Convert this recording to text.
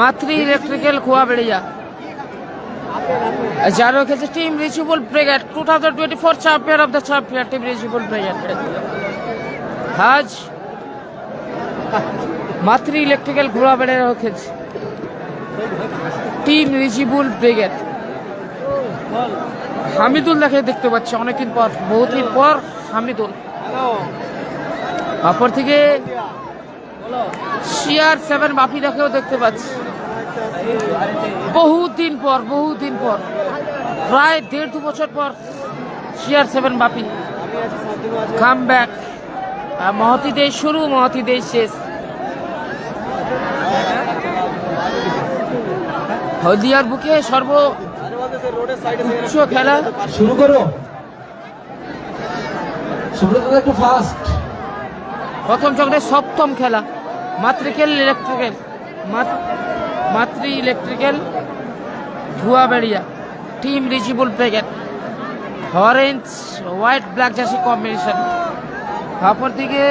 মাতৃ ইলেকট্রিক্যাল খোয়া বেড়িয়া যারা রেখেছে team রিচিবল brigade two thousand twenty four champion of the champion team রিচিবল brigade আজ মাতৃ ইলেকট্রিক্যাল ঘোড়া বেড়ে রেখেছে টিম রিচিবল ব্রিগেড হামিদুল দেখে দেখতে পাচ্ছি অনেকদিন পর বহুদিন পর হামিদুল। অপর থেকে সিআর সেভেন বাপি দেখেও দেখতে পাচ্ছি। বহুদিন পর বহুদিন পর। প্রায় দেড় দু বছর পর শিয়ার সেভেন বাপি। কাম ব্যাক মহতি দেশ শুরু মহতি দেশ শেষ। হলদিয়ার বুকে সর্ব উচ্চ খেলা। শুরু করো। সুব্রত একটু ফাস্ট প্রথম চক্রের সপ্তম খেলা। মাতৃকেল ইলেকট্রিক্যাল মাতৃ ইলেকট্রিক্যাল ধুয়া বেড়িয়া, team রিচিবল packet orange white black jersey combination. অপর দিকে